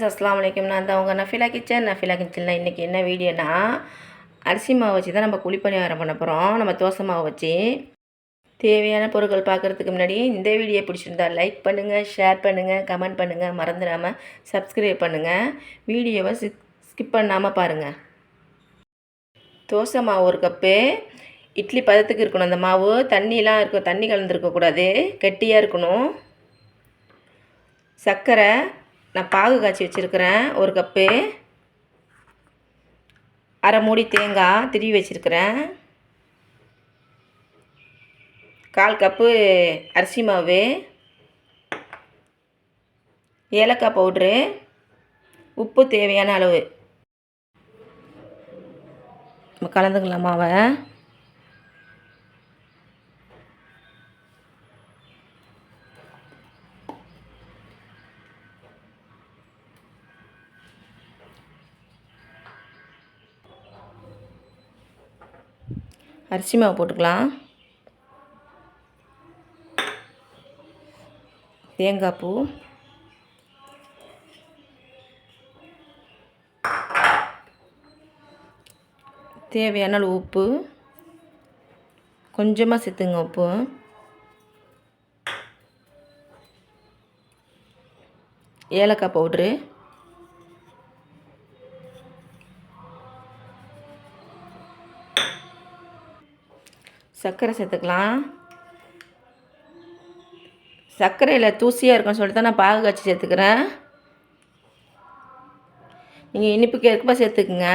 Friends அஸ்லாம் வலைக்கம் நான் தான் உங்கள் நஃபிலா கிச்சன். நஃபிலா கிச்சனில் இன்றைக்கி என்ன வீடியோனா அரிசி மாவு வச்சு தான் நம்ம குழிப்பணியாரம் பண்ண போகிறோம் நம்ம தோசை மாவு வச்சு. தேவையான பொருட்கள் பார்க்குறதுக்கு முன்னாடி இந்த வீடியோ பிடிச்சிருந்தா லைக் பண்ணுங்கள் ஷேர் பண்ணுங்கள் கமெண்ட் பண்ணுங்கள் மறந்துடாமல் சப்ஸ்கிரைப் பண்ணுங்கள் வீடியோவை ஸ்கிப் பண்ணாமல் பாருங்கள் தோசை மாவு ஒரு கப்பு இட்லி பதத்துக்கு இருக்கணும். அந்த மாவு தண்ணிலாம் இருக்கும். தண்ணி கலந்துருக்கக்கூடாது. கெட்டியாக இருக்கணும். சர்க்கரை நான் பாகு காய்ச்சி வச்சுருக்கிறேன் ஒரு கப்பு. அரை மூடி தேங்காய் திருவி வச்சுருக்கிறேன். கால் கப்பு அரிசி மாவு. ஏலக்காய் பவுட்ரு. உப்பு தேவையான அளவு. நம்ம கலந்துக்கலாம் மாவை அரிசி மாவு போட்டுக்கலாம். தேங்காய் பூ. தேவையான அளவு உப்பு. கொஞ்சமாக சேர்த்துங்க உப்பு. ஏலக்காய் பவுட்ரு. சர்க்கரை சேர்த்துக்கலாம். சர்க்கரையில் தூசியாக இருக்குன்னு சொல்லிட்டு தான் நான் பாகு காய்ச்சி சேர்த்துக்கிறேன். நீங்கள் இனிப்புக்கு ஏற்கப்பா சேர்த்துக்குங்க.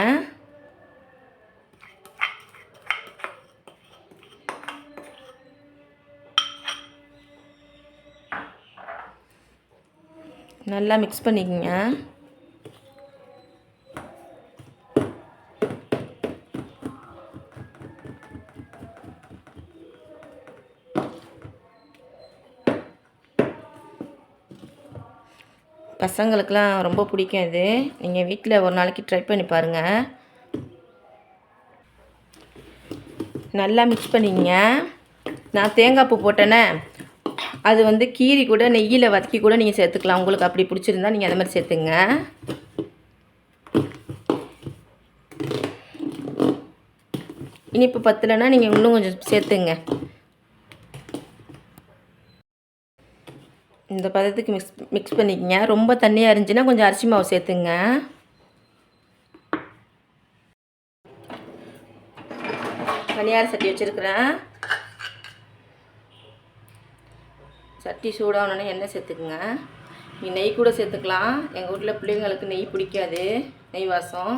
நல்லா மிக்ஸ் பண்ணிக்கோங்க. பசங்களுக்கெலாம் ரொம்ப பிடிக்கும் இது. நீங்கள் வீட்டில் ஒரு நாளைக்கு ட்ரை பண்ணி பாருங்கள் நல்லா மிக்ஸ் பண்ணிங்க. நான் தேங்காய் பூ போட்டேனே. அது வந்து கீரி கூட நெய்யில் வதக்கி கூட நீங்கள் சேர்த்துக்கலாம். உங்களுக்கு அப்படி பிடிச்சிருந்தா நீங்கள் அந்த மாதிரி சேர்த்துங்க. இனிப்பு பத்தலைன்னா நீங்கள் இன்னும் கொஞ்சம் சேர்த்துங்க. இந்த பதத்துக்கு மிக்ஸ் மிக்ஸ் பண்ணிக்கங்க. ரொம்ப தண்ணியாக இருந்துச்சுன்னா கொஞ்சம் அரிசி மாவு சேர்த்துங்க. பனியார சட்டி வச்சுருக்குறேன். சட்டி சூடானோடனே எண்ணெய் சேர்த்துக்குங்க. நீ நெய் கூட சேர்த்துக்கலாம். எங்கள் வீட்டில் பிள்ளைங்களுக்கு நெய் பிடிக்காது. நெய் வாசம்.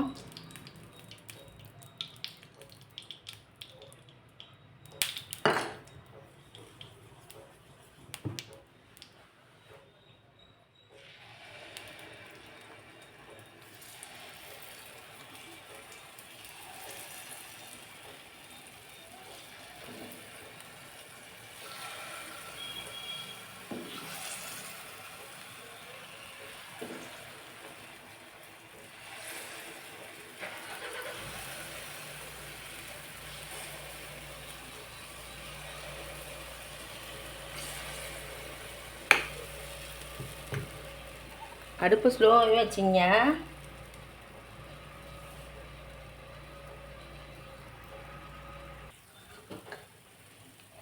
அடுப்பு ஸ்லோவாகவே வச்சிங்க.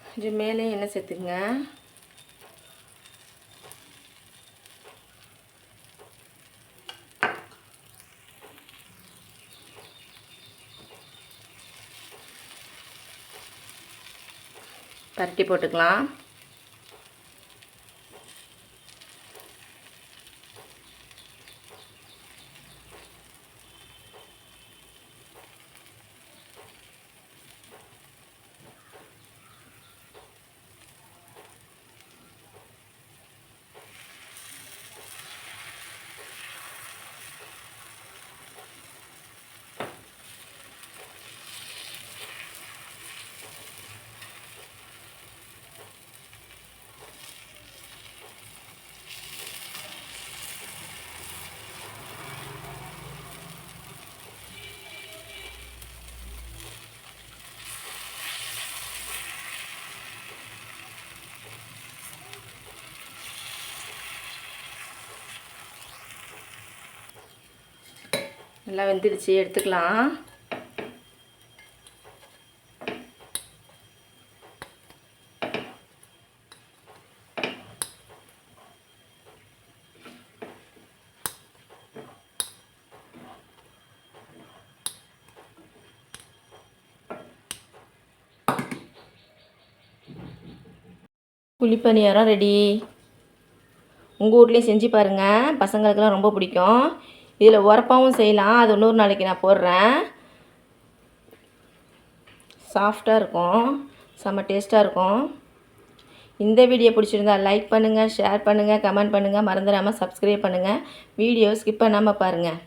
கொஞ்சம் மேலே எண்ணெய் சேர்த்துங்க பரட்டி போட்டுக்கலாம். நல்லா வெந்துடுச்சு எடுத்துக்கலாம். குழிப்பணியாரம் ரெடி உங்கள் வீட்லேயும் செஞ்சு பாருங்கள் பசங்களுக்கெல்லாம் ரொம்ப பிடிக்கும். இதில் உரப்பாகவும் செய்யலாம். அது இன்னொரு நாளைக்கு நான் போடுறேன். சாஃப்டாக இருக்கும். செம்ம டேஸ்ட்டாக இருக்கும். இந்த வீடியோ பிடிச்சிருந்தா லைக் பண்ணுங்கள் ஷேர் பண்ணுங்கள் கமெண்ட் பண்ணுங்கள் மறந்துடாமல் சப்ஸ்கிரைப் பண்ணுங்கள் வீடியோ ஸ்கிப் பண்ணாமல் பாருங்கள்